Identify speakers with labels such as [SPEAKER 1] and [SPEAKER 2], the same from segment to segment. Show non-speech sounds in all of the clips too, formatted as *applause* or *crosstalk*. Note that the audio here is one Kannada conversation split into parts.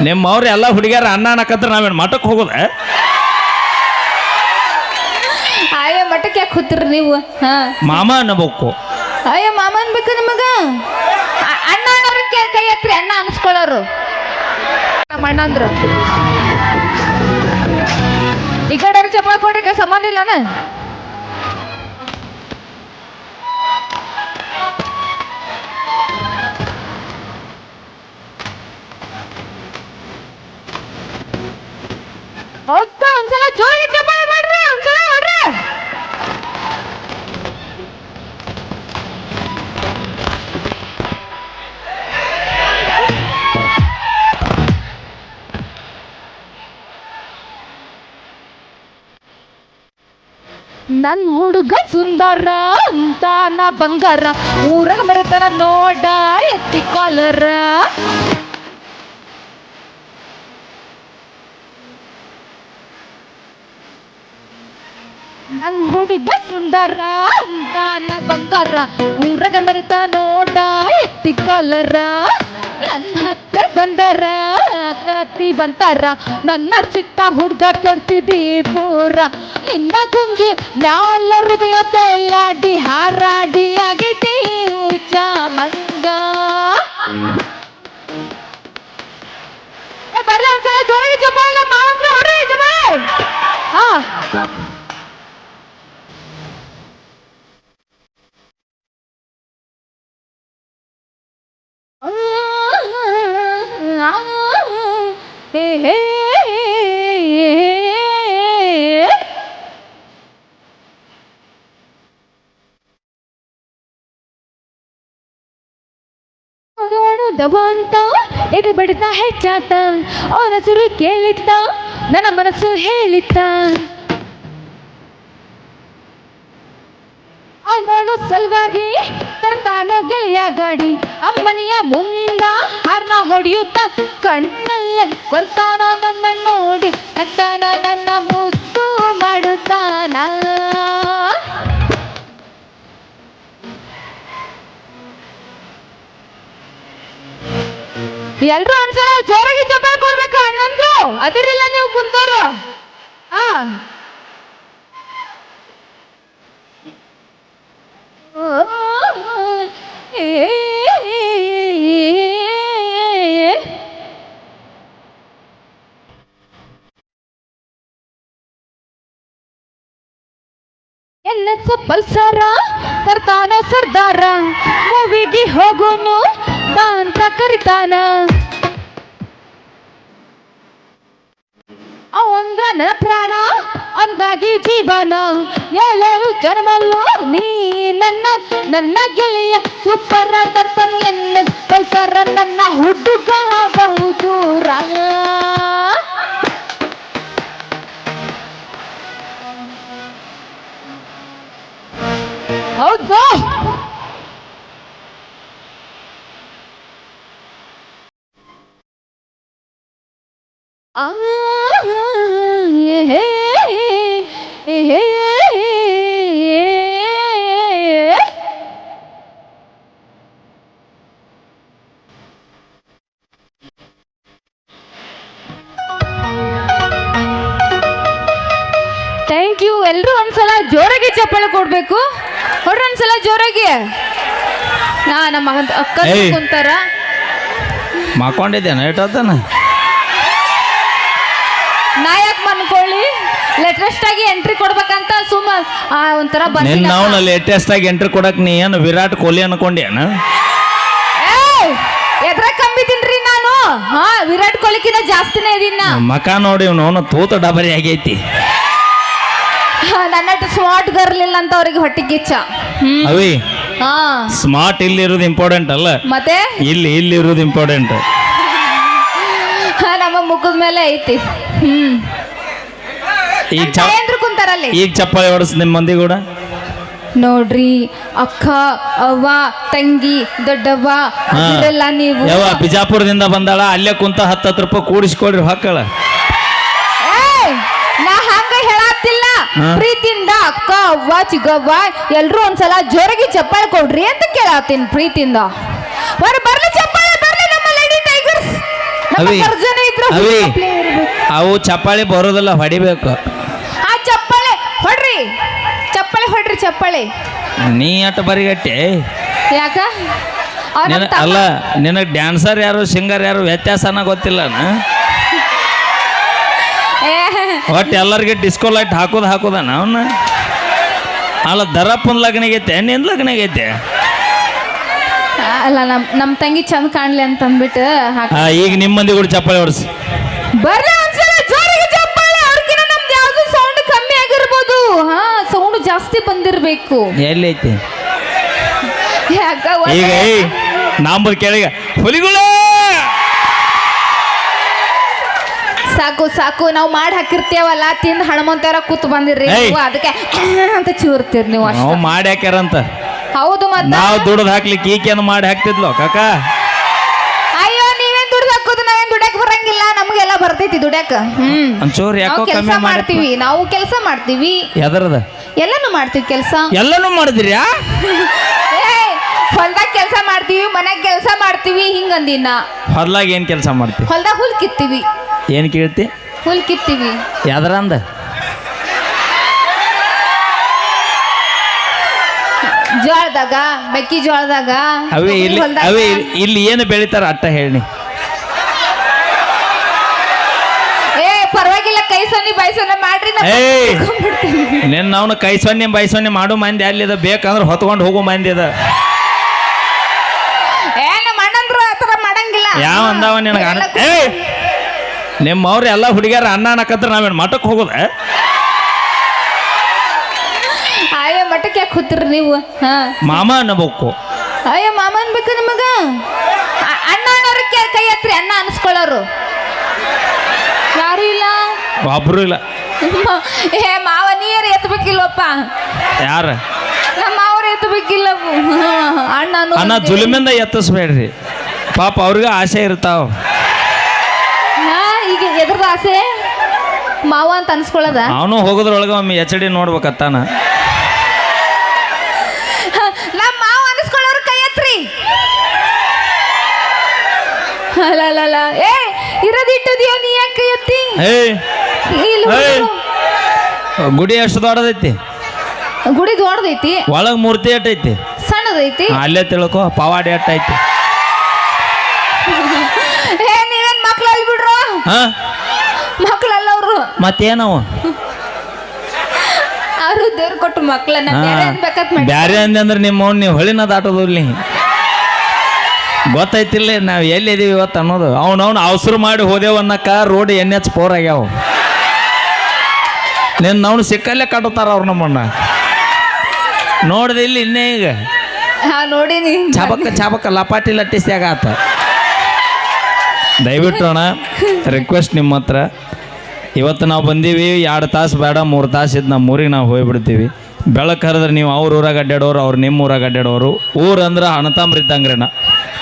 [SPEAKER 1] ನಿಮ್ಮ ಅವ್ರ ಎಲ್ಲ ಹುಡುಗಿಯರ ಅನ್ನ ಅನ್ನಕತ್ರ ನಾವೇನು ಮಠಕ್ಕೆ ಹೋಗೋದ?
[SPEAKER 2] ಅಯ್ಯ ಮಠಕ್ಕೆ ಯಾಕೆ ಹೋಗ್ತೀರಿ ನೀವು? ಹಾ.
[SPEAKER 1] ಮಾಮ ಅನ್ನಬೇಕು.
[SPEAKER 2] ಅಯ್ಯೋ ಮಾಮ ಅನ್ಬೇಕು ನಿಮಗ? ಅ- ಅಣ್ಣ ಅನ್ನೋರು ಕೈ ಕೈ ಅಣ್ಣ ಅನ್ಸ್ಕೊಳ್ಳೋರು. ನಮ್ಮ ಅಣ್ಣಂದ್ರು. ಈ ಕಡೆ ಚಪ್ಪ ಕೊಡ್ರಿ ಸಂಬಂಧ ಇಲ್ಲನ? ಹೋಗ್ತಾ ಒಂದ್ಸಲ ಜೋರಿ ಚಪ್ಪಾಳೆ ಮಾಡ್ರಿ ಒಂದ್ಸಲ ಹೊಡ್ರಿ. ನನ್ ಹುಡುಗ ಸುಂದರ ಅಂತ ನಾ ಬಂಗಾರ, ಊರಾಗ ಮರತನ ನೋಡ ಎತ್ತಿ ಕಾಲರ. ನನ್ ಹುಡುಗ ಸುಂದರ ಅಂತ ನಾ ಬಂಗಾರ ಊರಾಗ ಮರೆತ ನೋಡ ಎತ್ತಿ ಕಾಲರ. ನನ್ನ ಹತ್ರ ಬಂದರ ಕತ್ತಿ ಬಂತಾರ. ನನ್ನ ಚಿತ್ತ ಹುಡ್ಗ ಕರ್ತಿದಿ ಪೂರ ನಿನ್ನ ತುಂಗಿ ನಾಳ ಹೃದಯ ತೈಲಾಡಿ ಹಾರಾಡಿ ಆಗಿದ್ದಿ ಉಚ್ಚ ಮಂಗ. ಏ, ಬರ್ಲ ಒಂದ್ಸಲ ಜೋರಾಗಿ ಚಪ್ಪಾಳೆ ಮಾವಂದ್ರ ಹೊಡ್ರಿ ಚಪ್ಪಾಳೆ. ಹಾ ಹೇ. ದವಂತ ಇದು ಬಡಿತ ಹೆಚ್ಚಾತ, ಅವನ ಸುರು ಕೇಳಿತ್ತ, ನನ್ನ ಮನಸ್ಸು ಹೇಳಿತ್ತ. ಅವನು ಸಲುವಾಗಿ ತರ್ತಾನ ಗೆಳೆಯ ಗಾಡಿ, ಅಮ್ಮನಿಯ ಮುಂದ ಹರ್ನ ಹೊಡೆಯುತ್ತ ಕಣ್ಣಲ್ಲೇ ಕೊಲ್ತಾನ ನನ್ನ ನೋಡಿ ನಗ್ತಾನ ನನ್ನ ಮುತ್ತು ಮಾಡುತ್ತಾನ. ಎಲ್ರು ಒಂದ್ಸಲ ಜೋರಾಗಿ ಚಪ್ಪಾಳೆ ಕೊಡ್ಬೇಕು ಅಣ್ಣಂದ್ರು. ಅದಿರಿಲ್ಲ ನೀವು ಕುಂತವ್ರು ಹಾ ಚಪ್ಪಲ್ ಸರ ತರ್ತಾನ ಸರ್ದಾರ, ಮೂವಿಗೆ ಹೋಗೋನು ಬಾ ಅಂತ ಕರಿತಾನ ಅವಂಗ ಪ್ರಾಣ, ಅಂದಾಗಿ ಜೀವನ. ಎಲ್ಲರೂ ಜನ್ಮಲ್ಲೋ, ನೀ ನನ್ನ ನನ್ನ ಗೆಳೆಯ ಸೂಪರ್ ತರ್ತಾನ ಎನ್ನ ಪಲ್ಸರ ನನ್ನ ಹುಡುಗ ಬಹುದೂರ ಹೌದು ಆ ಹೇ ಹೇ ಥ್ಯಾಂಕ್ ಯು ಎಲ್ಲರೂ ಒಂದ್ಸಲ ಜೋರಾಗಿ ಚಪ್ಪಾಳೆ ಕೊಡ್ಬೇಕು. ಹೊಡ್ರಿ ಒಂದ್ಸಲ ಜೋರಾಗಿ. ನಾ ನಮ್ಮ ಅಕ್ಕ. ಕುಂತಾರ.
[SPEAKER 1] ಮಾಕೊಂಡಿದ್ದೇನೆ ಏಟತ್ತಾನ
[SPEAKER 2] ನಾ ಯಾಕೆ ಮನ್ಕೊಳ್ಳಿ. ಲೇಟೆಸ್ಟ್ ಆಗಿ ಎಂಟ್ರಿ ಕೊಡ್ಬೇಕಂತ ಸುಮ್ಮ ಒಂಥರ
[SPEAKER 1] ನಿನ್ನ ಅವನ ಲೇಟೆಸ್ಟ್ ಆಗಿ ಎಂಟ್ರಿ ಕೊಡಕ್ ನೀ ಏನು ವಿರಾಟ್ ಕೊಹ್ಲಿ ಅನ್ಕೊಂಡೇನ
[SPEAKER 2] ಎದ್ರ ಕಂಬಿದ್ದೀನ್ರಿ ನಾನು? ಹಾ ವಿರಾಟ್ ಕೊಹ್ಲಿಕಿನ ಜಾಸ್ತಿನೇ ಇದೀನಿ
[SPEAKER 1] ಮಕ ನೋಡಿ ಅವನು ತೂತ ಡಬರಿ ಆಗೈತಿ.
[SPEAKER 2] ನನ್ನಟ್ಟು ಸ್ಮಾರ್ಟ್ ಗರ್ಲ್ ಇಲ್ಲ ಅಂತ ಅವ್ರಿಗೆ ಹೊಟ್ಟೆ ಕಿಚ್ಚ.
[SPEAKER 1] ಅವಿ
[SPEAKER 2] ಹಾ.
[SPEAKER 1] ಸ್ಮಾರ್ಟ್ ಇಲ್ಲಿ ಇರೋದು ಇಂಪಾರ್ಟೆಂಟ್ ಅಲ್ಲ.
[SPEAKER 2] ಮತ್ತೆ?
[SPEAKER 1] ಇಲ್ಲಿ ಇಲ್ಲಿ ಇರೋದು ಇಂಪಾರ್ಟೆಂಟ್
[SPEAKER 2] ಮುಖದ ಮೇಲೆ ಐತಿ. ಹ್ಮ್.
[SPEAKER 1] ಈಗ
[SPEAKER 2] ಕುಂತಾರಲ್ಲಿ
[SPEAKER 1] ಈಗ ಚಪ್ಪಾಳೆ ಹೊಡಸ್ ನಿಮ್ಮ ಮಂದಿ ಕೂಡ?
[SPEAKER 2] ನೋಡ್ರಿ ಅಕ್ಕ ಅವ್ವ ತಂಗಿ ದೊಡ್ಡವ್ವ
[SPEAKER 1] ಹಾ.
[SPEAKER 2] ನೀವು.
[SPEAKER 1] ಯಾವ ಬಿಜಾಪುರದಿಂದ ಬಂದಾಳ ಅಲ್ಲೇ ಕುಂತ ಹತ್ತು ಹತ್ತು ರೂಪಾಯಿ ಕೂಡಿಸ್ಕೊಡ್ರಿ ಹಾಕಳ
[SPEAKER 2] ಏಯ್, ನಾ ಹಂಗ ಹೇಳತ್ತಿಲ್ಲ.
[SPEAKER 1] ಹಾ.
[SPEAKER 2] ಪ್ರೀತಿಯಿಂದ ಅಕ್ಕ ಅವ್ವ ಚಿಕ್ಕವ್ವ ಎಲ್ರು ಒಂದ್ಸಲ ಜೋರಾಗಿ ಚಪ್ಪಾಳೆ ಕೊಡ್ರಿ ಅಂತ ಕೇಳತ್ತೀನಿ ಪ್ರೀತಿಯಿಂದ. ಬರ್ ಬರ್ಲಿ ಚಪ್ಪಾಳೆ ಬರ್ಲಿ ನಮ್ಮ ಲೇಡಿ ಟೈಗರ್ಸ್
[SPEAKER 1] ಅವಿ
[SPEAKER 2] ಗರ್ಜನ ಇದ್ರೆ
[SPEAKER 1] ಅವಿ. ಅವು ಚಪ್ಪಾಳಿ ಬರೋದಿಲ್ಲ ಹೊಡಿಬೇಕು.
[SPEAKER 2] ಆ ಚಪ್ಪಾಳೆ ಹೊಡ್ರಿ. ಚಪ್ಪಾಳೆ ಹೊಡ್ರಿ ಚಪ್ಪಾಳೆ.
[SPEAKER 1] ನೀ ಅಟ್ ಬರಿಗಟ್ಟೆ.
[SPEAKER 2] ಯಾಕ? ಅವ್ರ
[SPEAKER 1] ನಿನ
[SPEAKER 2] ತಮ್ಮ-
[SPEAKER 1] ಅಲ್ಲ ನಿನಗೆ ಡ್ಯಾನ್ಸರ್ ಯಾರು ಸಿಂಗರ್ ಯಾರು ವ್ಯತ್ಯಾಸನ ಗೊತ್ತಿಲ್ಲ
[SPEAKER 2] ಏ,
[SPEAKER 1] ಒಟ್ಟು ಎಲ್ಲರಿಗೆ ಡಿಸ್ಕೋ ಲೈಟ್ ಹಾಕೋದು ಹಾಕೋದನ ಅವನ್ನ ಅಲ್ಲ ದರಪ್ಪನ ಲಗ್ನಿಗೈತೆ ನಿನ್ ಲಗ್ನಿಗೈತೆ?
[SPEAKER 2] ಅಲ್ಲ ನಮ್ ನಮ್ ತಂಗಿ ಚಂದ ಕಾಣ್ಲಿ ಅಂತ ಅಂದ್ಬಿಟ್ಟು ಹಾಕ
[SPEAKER 1] ಆ, ಈಗ ನಿಮ್ಮ ಮಂದಿ ಕೂಡ ಚಪ್ಪಾಳಿ ಹೊಡ್ಸಿ.
[SPEAKER 2] ಬರ್ರಿ ಒಂದ್ಸಲ ಜೋರಿಗೆ ಚಪ್ಪಾಳೆ. ಅವ್ರಿಗಿನ ನಮ್ದು ಯಾವ್ದು ಸೌಂಡ್ ಕಮ್ಮಿ ಆಗಿರ್ಬೋದು. ಹಾ ಸೌಂಡ್ ಜಾಸ್ತಿ ಬಂದಿರ್ಬೇಕು.
[SPEAKER 1] ಎಲ್ಲೈತಿ?
[SPEAKER 2] ಯಾಕ
[SPEAKER 1] ಈಗ ಏಯ್ ಹುಲಿಗಳು ಕೇಳಿಗ. ಹುಲಿಗಳ
[SPEAKER 2] ಸಾಕು ಸಾಕು ನಾವು ಮಾಡಿ ಹಾಕಿರ್ತೇವಲ್ಲ ತಿಂದು ಹಣಮಂತರ ಕೂತ್ ಬಂದಿರ್ರಿ
[SPEAKER 1] ಏಯ್.
[SPEAKER 2] ನೀವು ಅದಕ್ಕೆ *coughs* ಅಂತ ಚೂರ್ತೀರಿ ನೀವು ಅಷ್ಟೇ.
[SPEAKER 1] ನಾವು ಮಾಡಿ ಹಾಕ್ಯಾರಂತ.
[SPEAKER 2] ಹೌದು ಮತ್ತೆ
[SPEAKER 1] ನಾವು ದುಡ್ದು ಹಾಕ್ಲಿಕ್ಕೆ ಈಕೆಯನ್ನು ಮಾಡಿ ಹಾಕ್ತಿದ್ಲು ಕಾಕ.
[SPEAKER 2] ಅಯ್ಯೋ ನೀವೇನ್ ದುಡ್ದು ಹಾಕೋದು? ನಾವೇನ್ ದುಡ್ಯಾಕ್ ಬರಂಗಿಲ್ಲ. ನಮಗೆಲ್ಲ ಬರ್ತೈತಿ ದುಡ್ಯಾಕ. ಹ್ಮ್.
[SPEAKER 1] ಒಂಚೂರು ಯಾಕೋ
[SPEAKER 2] ನಾವು ಕೆಲಸ
[SPEAKER 1] ಕಮ್ಮಿ ಮಾಡಿ
[SPEAKER 2] ಮಾಡ್ತೀವಿ. ನಾವು ಕೆಲಸ ಮಾಡ್ತೀವಿ.
[SPEAKER 1] ಎದರದ
[SPEAKER 2] ಎಲ್ಲಾನು ಮಾಡ್ತೀವಿ ಕೆಲಸ.
[SPEAKER 1] ಎಲ್ಲನೂ ಮಾಡಿದ್ರ್ಯಾ? *laughs*
[SPEAKER 2] ಹೊಲ್ದಾಗ ಕೆಲಸ ಮಾಡ್ತೀವಿ ಮನ್ಯಾಗ ಕೆಲಸ ಮಾಡ್ತೀವಿ ಹಿಂಗಂದಿನ.
[SPEAKER 1] ಹೊಲ್ದಾಗ ಏನ್ ಕೆಲಸ ಮಾಡ್ತೀವಿ
[SPEAKER 2] ಹೊಲ್ದಾಗ ಹುಲ್ ಕಿತ್ತೀವಿ.
[SPEAKER 1] ಏನು ಕೇಳ್ತಿ?
[SPEAKER 2] ಹುಲ್ ಕಿತ್ತೀವಿ.
[SPEAKER 1] ಯಾವ್ದ್ರಂದ?
[SPEAKER 2] ಜೋಳದಾಗ ಮೆಕ್ಕಿ ಜೋಳದಾಗ
[SPEAKER 1] ಅವೇ ಇಲ್ಲಿ ಅವೇ ಇಲ್ಲಿ ಏನು ಬೆಳಿತಾರ ಅಟ್ಟ ಹೇಳಿ.
[SPEAKER 2] ಏ ಪರವಾಗಿಲ್ಲ ಕೈ ಸೊನ್ನೆ ಬಾಯಿ ಸೊನ್ನೆ ಮಾಡ್ರಿ ನಾ
[SPEAKER 1] ಏಯ್!
[SPEAKER 2] ತಗೊಂಡ್ಬಿಡ್ತೀನಿ.
[SPEAKER 1] ನಿನ್ನ ಅವನು ಕೈ ಸೊನ್ನೆ ಬೈ ಸೊನ್ನೆ ಮಾಡೋ ಮಂದಿ ಅದ ಬೇಕಂದ್ರೆ ಹೊತ್ಕೊಂಡು ಹೋಗೋ ಮಂದಿ ಅದ.
[SPEAKER 2] ಏ ನಮ್ಮ ಅಣ್ಣಂದ್ರು ಆ ಥರ ಮಾಡಂಗಿಲ್ಲ.
[SPEAKER 1] ಯಾವ ಅಂದವ ನಿನಗೆ ಏಯ್! ನಿಮ್ಮ ಅವ್ರು ಎಲ್ಲ ಹುಡುಗಿಯರ ಅನ್ನ ಅನ್ನಕತ್ರ ನಾವೇನು ಮಠಕ್ಕೆ ಹೋಗೋದ?
[SPEAKER 2] ಮಠಕ್ಕೆ ಯಾಕೆ ಕೂತಿರಿ ನೀವು? ಹಾ.
[SPEAKER 1] ಮಾಮ ಅನ್ನಬೇಕು.
[SPEAKER 2] ಅಯ್ಯೋ ಮಾಮ ಅನ್ಬೇಕು ನಿಮಗ? ಅ- ಅಣ್ಣ ಅನ್ನೋರು ಕೈ- ಕೈ ಹತ್ರಿ ಅಣ್ಣ ಅನ್ಸ್ಕೊಳ್ಳೋರು. ಯಾರು ಇಲ್ಲ?
[SPEAKER 1] ಒಬ್ರು ಇಲ್ಲ.
[SPEAKER 2] ಮ- ಏ ಮಾವ ನೀರು ಎತ್ತಬೇಕಿಲ್ವಪ್ಪ
[SPEAKER 1] ಯಾರ?
[SPEAKER 2] ನಮ್ಮ ಮಾವ್ರು ಎತ್ತಬೇಕಿಲ್ಲ ಅಣ್ಣ ಅನ್ನೋ
[SPEAKER 1] ಅನ್ನ. ಜುಲುಮಿಂದ ಎತ್ತಿಸ್ಬೇಡ್ರಿ. ಪಾಪ ಅವ್ರಿಗೆ ಆಸೆ ಇರ್ತಾವ.
[SPEAKER 2] ಹಾ ಈಗ ಎದ್ರದ ಆಸೆ? ಮಾವ ಅಂತ ಅನ್ಸ್ಕೊಳ್ಳೋದ?
[SPEAKER 1] ಅವನು ಹೋಗೋದ್ರೊಳಗೆ ಒಮ್ಮೆ ಎಚ್ ಡಿ ನೋಡ್ಬೇಕತ್ತಾನ. ಏಯ್
[SPEAKER 2] ಇಲ್ಲಿ
[SPEAKER 1] ಏಯ್. ಗುಡಿ ಎಷ್ಟು ದೊಡ್ಡದೈತಿ.
[SPEAKER 2] ಗುಡಿ ದೊಡ್ಡದೈತಿ.
[SPEAKER 1] ಒಳಗೆ ಮೂರ್ತಿ ಎಟ್ಟೈತಿ
[SPEAKER 2] ಸಣ್ಣದೈತಿ.
[SPEAKER 1] ಅಲ್ಲೇ ತಿಳ್ಕೊ ಪವಾಡಿ ಎಟ್ಟೈತಿ *laughs*
[SPEAKER 2] ಏ ನೀವೇನ್ ಮಕ್ಳಲ್ಲಿ ಬಿಡ್ರು?
[SPEAKER 1] ಹಾ?
[SPEAKER 2] ಮಕ್ಳಲ್ಲ ಅವರು
[SPEAKER 1] ಮತ್ತೇನವ?
[SPEAKER 2] ಅವರು ದೇವ್ರು ಕೊಟ್ಟು ಮಕ್ಳನ್ನ ಬೇರೆ ಅನ್ಬೇಕಂತ ಮಾಡಿ
[SPEAKER 1] ಬ್ಯಾರೆ ಅಂದೆ ಅಂದ್ರೆ ನಿಮ್ಮ ನೀವು ಹೊಳಿನ ದಾಟೋದಿಲ್ಲ ಗೊತ್ತೈತಿಲ್ಲ ನಾವು ಎಲ್ಲಿದ್ದೀವಿ ಇವತ್ತು ಅನ್ನೋದು. ಅವನವ್ನು ಅವಸರು ಮಾಡಿ ಹೋದೆವು ಅನ್ನಕ್ಕ ರೋಡ್ ಎನ್ ಎಚ್ ಫೋರ್ ಆಗ್ಯಾವ. ನಿನ್ನ ಅವ್ನು ಸಿಕ್ಕಲ್ಲೇ ಕಟ್ಟುತ್ತಾರ ಅವ್ರು ನಮ್ಮನ್ನ. ನೋಡ್ದೆ ಇಲ್ಲಿ ಇನ್ನೇ ಈಗ.
[SPEAKER 2] ನೋಡಿನಿ ನೋಡೀನಿ.
[SPEAKER 1] ಚಾಬಕ್ಕ ಚಾಬಕ್ಕ ಲಪಾಟಿ ಲಟ್ಟಿಸ್ಯಾಗ ಆತ. ದಯವಿಟ್ಟು ಅಣ್ಣ ರಿಕ್ವೆಸ್ಟ್ ನಿಮ್ಮ ಹತ್ರ. ಇವತ್ತು ನಾವು ಬಂದೀವಿ ಎರಡು ತಾಸು ಬೇಡ ಮೂರು ತಾಸು ಇದ್ದು ನಮ್ಮ ಊರಿಗೆ ನಾವು ಹೋಗ್ಬಿಡ್ತೀವಿ. ಬೆಳಕು ಹರಿದ್ರೆ ನೀವು ಅವ್ರ ಊರಾಗ ಅಡ್ಡಾಡೋರು ಅವ್ರು ನಿಮ್ಮ ಊರಾಗ ಅಡ್ಡಾಡೋರು ಊರು ಅಂದ್ರೆ ಇದ್ದಂಗ್ರೇನ.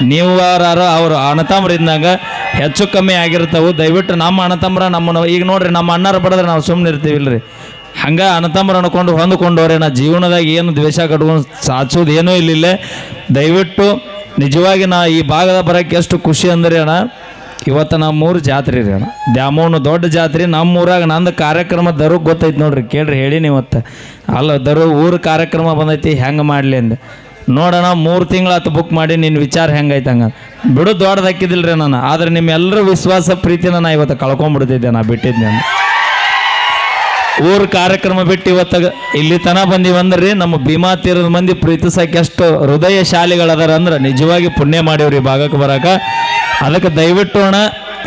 [SPEAKER 1] ನೀವು ಯಾರು ಅವ್ರು ಅಣತಾಮ್ರ ಇದ್ದಂಗ ಹೆಚ್ಚು ಕಮ್ಮಿ ಆಗಿರ್ತಾವೆ. ದಯವಿಟ್ಟು ನಮ್ಮ ಅಣತಾಮ್ರ ನಮ್ಮನ್ನು, ಈಗ ನೋಡ್ರಿ ನಮ್ಮ ಅಣ್ಣರ ಬಡದ್ರೆ ನಾವು ಸುಮ್ಮನೆ ಇರ್ತೀವಿಲ್ರಿ. ಹಂಗೆ ಅಣತಾಮ್ರ ಅನ್ಕೊಂಡು ಹೊಂದ್ಕೊಂಡವ್ರೆ, ನಾ ಜೀವನದಾಗ ಏನು ದ್ವೇಷ ಕಟ್ಕೊಂಡು ಸಾಧಿಸೋದು ಏನೂ ಇಲ್ಲಿಲ್ಲ. ದಯವಿಟ್ಟು ನಿಜವಾಗಿ ನಾ ಈ ಭಾಗದ ಬರೋಕ್ಕೆ ಎಷ್ಟು ಖುಷಿ ಅಂದ್ರೆ ಅಣ್ಣ. ಇವತ್ತು ನಮ್ಮೂರು ಜಾತ್ರೆ ರೀ ಅಣ್ಣ. ದ್ಯಾಮವ್ವನ ದೊಡ್ಡ ಜಾತ್ರೆ ನಮ್ಮ ಊರಾಗ ನಂದು ಕಾರ್ಯಕ್ರಮ ದರು ಗೊತ್ತೈತೆ ನೋಡ್ರಿ, ಕೇಳ್ರಿ ಹೇಳೀನಿ ಇವತ್ತು ಅಲ್ಲ, ದರು ಊರು ಕಾರ್ಯಕ್ರಮ ಬಂದೈತಿ, ಹೆಂಗೆ ಮಾಡಲಿ ಅಂದೆ. ನೋಡೋಣ ಮೂರು ತಿಂಗಳಾತು ಬುಕ್ ಮಾಡಿ ನಿನ್ನ ವಿಚಾರ ಹೆಂಗೈತೆ ಹಂಗ. ಬಿಡು ದೊಡ್ಡದು ರೀ ನಾನು ಆದ್ರೆ ನಿಮ್ಮೆಲ್ಲರ ವಿಶ್ವಾಸ ಪ್ರೀತಿನ ನಾ ಇವತ್ತು ಕಳ್ಕೊಂಡ್ಬಿಡ್ತಿದ್ದೆ ನಾ ಬಿಟ್ಟಿದ್ದೆ ಊರ್ ಕಾರ್ಯಕ್ರಮ ಬಿಟ್ಟು ಇವತ್ತು ಇಲ್ಲಿ ತನ ಬಂದಿವಂದ್ರಿ ನಮ್ಮ ಭೀಮಾ ತೀರದ ಮಂದಿ ಪ್ರೀತಿಸಕ್ಕೆ ಎಷ್ಟು ಹೃದಯ ಶಾಲಿಗಳದಾರ ಅಂದ್ರೆ, ನಿಜವಾಗಿ ಪುಣ್ಯ ಮಾಡಿವ್ರಿ ಭಾಗಕ್ಕೆ ಬರಾಕ. ಅದಕ್ಕೆ ದಯವಿಟ್ಟು ಅಣ್ಣ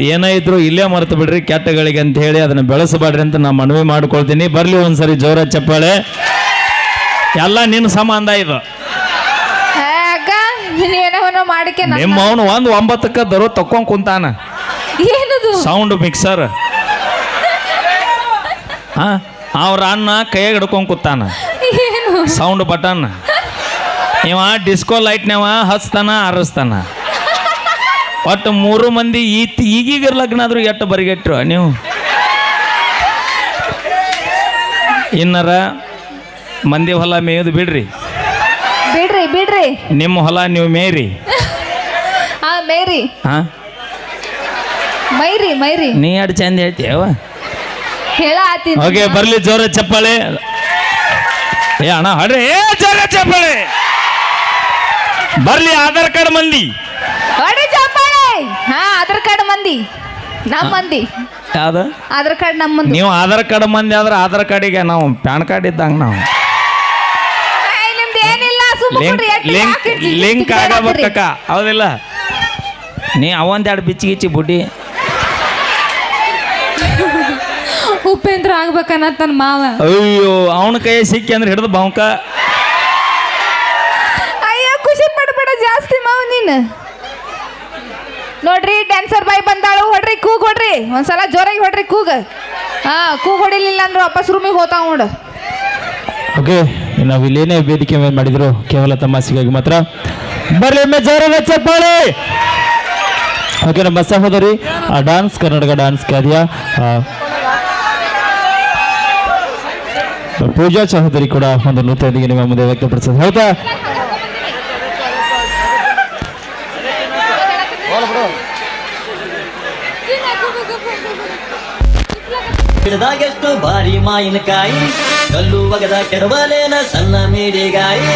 [SPEAKER 1] ಏನೇ ಇದ್ರು ಇಲ್ಲೇ ಮರೆತು ಬಿಡ್ರಿ ಕೆಟ್ಟಗಳಿಗೆ ಅಂತ ಹೇಳಿ ಅದನ್ನ ಬೆಳೆಸಬೇಡ್ರಿ ಅಂತ ನಾ ಮನವಿ ಮಾಡ್ಕೊಳ್ತೀನಿ. ಬರ್ಲಿ ಒಂದ್ಸರಿ ಜೋರ ಚಪ್ಪಾಳೆ. ಎಲ್ಲ ನಿನ್ನ ಸಂಬಂಧ ಇದು. ನಿಮ್ಮ ಅವನು ಒಂದು ಒಂಬತ್ತಕ್ಕೆ ದರೋ ತಕ್ಕೊಂಡ್ ಕುಂತಾನ. ಸೌಂಡ್ ಮಿಕ್ಸರ್ ಹಾ? ಅವ್ರ ಅನ್ನ ಕೈಯಾಗ ಹಿಡ್ಕೊಂಡ್ ಕೂತಾನ.
[SPEAKER 2] ಏನು?
[SPEAKER 1] ಸೌಂಡ್ ಬಟನ್ ಇವ ಡಿಸ್ಕೋ ಲೈಟ್ನವ ಹಚ್ತಾನ ಆರಿಸ್ತಾನ. ಒಟ್ಟು ಮೂರು ಮಂದಿ ಈತ್ ಈಗೀಗ ಲಗ್ನ ಆದ್ರೂ ಎಟ್ಟು ಬರಿಗೆಟ್ರು? ನೀವು? ಇನ್ನರ ಮಂದಿ ಹೊಲ ಮೇಯೋದು ಬಿಡ್ರಿ.
[SPEAKER 2] ಬಿಡ್ರಿ ಬಿಡ್ರಿ.
[SPEAKER 1] ನಿಮ್ಮ ಹೊಲ ನೀವು ಮೇಯ್ರಿ.
[SPEAKER 2] ಹಾ ಮೇರಿ
[SPEAKER 1] ಹಾ?
[SPEAKER 2] ಮೈರಿ ಮೈರಿ.
[SPEAKER 1] ನೀ ಎರಡು ಚಂದ ಹೇಳ್ತೀಯವ
[SPEAKER 2] ಹೇಳ ಆತಿ
[SPEAKER 1] ಓಕೆ ಬರ್ಲಿ ಜೋರ ಚಪ್ಪಾಳೆ. ಏ ಅಣ್ಣ ಹಡ್ರಿ. ಏ ಜೋರ ಚಪ್ಪಾಳೆ. ಬರ್ಲಿ ಆಧಾರ್ ಕಾರ್ಡ್ ಮಂದಿ.
[SPEAKER 2] ಆಧಾರ್ ಕಾರ್ಡ್ ಮಂದಿ? ನಮ್ಮ ಮಂದಿ.
[SPEAKER 1] ಯಾವ್ದು?
[SPEAKER 2] ಆಧಾರ್ ಕಾರ್ಡ್ ನಮ್ಮ ಮಂದಿ.
[SPEAKER 1] ನೀವು ಆಧಾರ್ ಕಾರ್ಡ್ ಮಂದಿ ಆದ್ರೆ ಆಧಾರ್ ಕಾರ್ಡಿಗೆ ನಾವು ಪ್ಯಾನ್ ಕಾರ್ಡ್ ಇದ್ದಂಗೆ ನಾವು.
[SPEAKER 2] ಏಯ್, ನಿಮ್ದು ಏನಿಲ್ಲ ಸುಮ್ಮನೆ
[SPEAKER 1] ಲಿಂಕ್ ಲಿಂಕ್ ಲಿಂಕ್ ಆಗಬೇಕಕ್ಕ ಹೌದಿಲ್ಲ. ನೀ ಅವೊಂದೆರಡು ಎರಡು ಬಿಚ್ಚಿ ಗಿಚ್ಚಿ ಬುಡ್ಡಿ.
[SPEAKER 2] ಉಪೇಂದ್ರ ಆಗ್ಬೇಕನ್ನತ್ತನ ಮಾವ.
[SPEAKER 1] ಅಯ್ಯೋ ಅವನ ಕೈ ಸಿಕ್ಕಿ ಅಂದ್ರೆ ಹಿಡಿದು ಬಾವುಕ.
[SPEAKER 2] ಅಯ್ಯೋ ಖುಷಿ ಪಡ್ಬೇಡ ಜಾಸ್ತಿ ಮಾವ ನೀನು. ನೋಡ್ರಿ ಡ್ಯಾನ್ಸರ್ ಬಾಯ್ ಬಂದಾಳು. ಹೊಡ್ರಿ ಕೂಗ್ ಹೊಡ್ರಿ. ಒಂದ್ಸಲ ಜೋರಾಗಿ ಹೊಡ್ರಿ ಕೂಗ್. ಹಾ ಕೂಗ್ ಹೊಡಿಲಿಲ್ಲ ಅಂದ್ರೆ ವಾಪಸ್ ರೂಮಿಗೆ ಹೋತಾವ ನೋಡು.
[SPEAKER 3] ಓಕೆ ನಾವು ಇಲ್ಲೇನೇ ವೇದಿಕೆ ಮೇಲೆ ಮಾಡಿದ್ರು. ಕೇವಲ ತಮಾಷೆಗಾಗಿ ಮಾತ್ರ. ಬರ್ಲಿ ಒಮ್ಮೆ ಜೋರಾದ ಚಪ್ಪಾಳೆ ಓಕೆ ನಮ್ಮ ಸಹೋದರಿ ಆ ಡಾನ್ಸ್ ಕರ್ನಾಟಕ ಡಾನ್ಸ್ ಆ, ಪೂಜಾ ಸಹೋದರಿ ಕೂಡ ಒಂದು ನೃತ್ಯದೊಂದಿಗೆ ನಿಮ್ಮ ಮುಂದೆ ವ್ಯಕ್ತಪಡಿಸೋದು ಹೌದಾ?
[SPEAKER 4] ಗಿಡದಾಗೆಷ್ಟು ಬಾರಿ ಮಾಯಿನಕಾಯಿ ಕಲ್ಲು ಬಗದ ಕೆಡವಲೇನ ಸಣ್ಣ ಮೀಡಿಗಾಯಿ.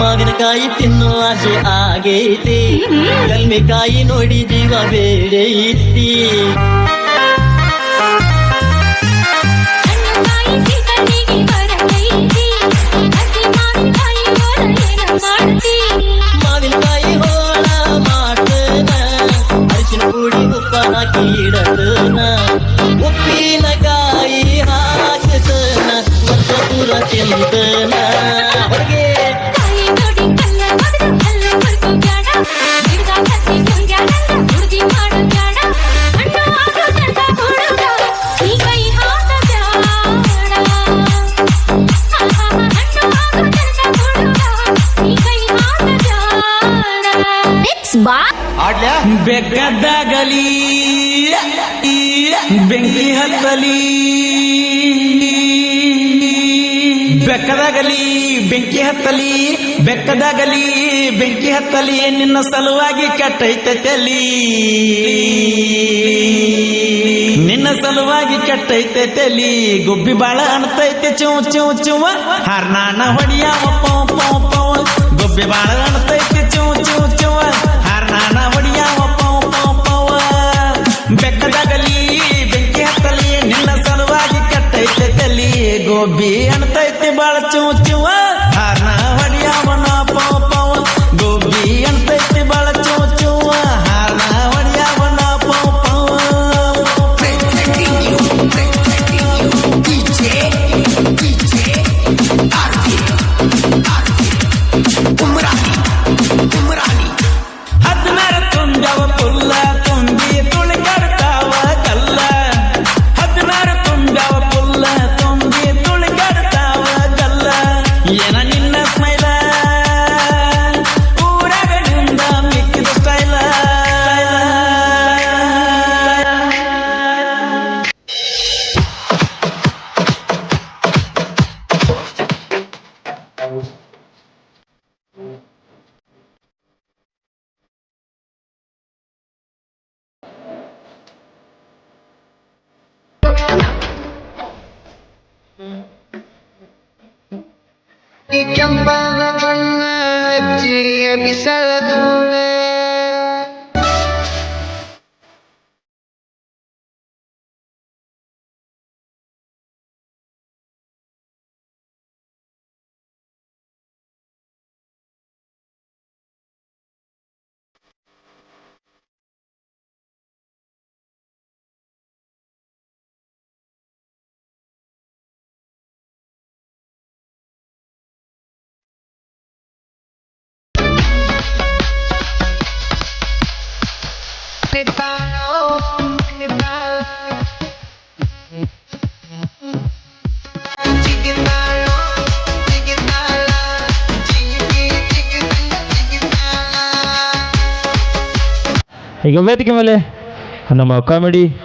[SPEAKER 4] ಮಾವಿನಕಾಯಿ ತಿನ್ನುವ ಆಸೆ ಆಗೈತಿ. ಕಲ್ಮೆಕಾಯಿ ನೋಡಿ ಜೀವ ಬೇರೆ
[SPEAKER 5] ಇತ್ತಿ ಸೀಕಣಿಗೆ ಉಪ್ಪಿನಕಾಯಿ ಹಸಿ ಮಾವಿನಕಾಯಿ ಹೋರ ಏನ ಮಾಡ್ತಿ.
[SPEAKER 6] ಬೆಂಕಿ ಹತ್ತಲಿ, ಬೆಕ್ಕದಾಗಲಿ, ಬೆಂಕಿ ಹತ್ತಲಿ, ನಿನ್ನ ಸಲುವಾಗಿ ಕೆಟ್ಟೈತೆ ತಲಿ. ನಿನ್ನ ಸಲುವಾಗಿ ಕಟ್ಟೈತೆ ತಲಿ. ಗುಬ್ಬಿ ಬಾಳ ಅಣ್ತೈತೆ ಚೂ ಚೂ ಚೂವ ಹರ್ನಾಣ ಹೊಡಿಯಾವ ಪೌ ಪೌ ಪೌ. ಗುಬ್ಬಿ ಬಾಳ ಅಣ್ತೈತೆ ಚೂ ಚೂ ಚೂವ ಹರ್ನಾಣ ಹೊಡಿಯಾವ ಪೌ ಪೌ ಪೌ. ಬೆಕ್ಕದಾಗಲಿ, ಬೆಂಕಿ ಹತ್ತಲಿ, ನಿನ್ನ ಸಲುವಾಗಿ ಕಟ್ಟೈತೆ ತಲಿ. ಗೋಬಿ ಅಣ್ತೈತೆ ಬಾಳ ಚೂ ಚೂವ
[SPEAKER 7] ಹಚ್ಚಿಗೆ ಬಿಸಲು
[SPEAKER 1] ಈಗ ವೇದಿಕೆ ಮೇಲೆ ನಮ್ಮ ಕಾಮಿಡಿ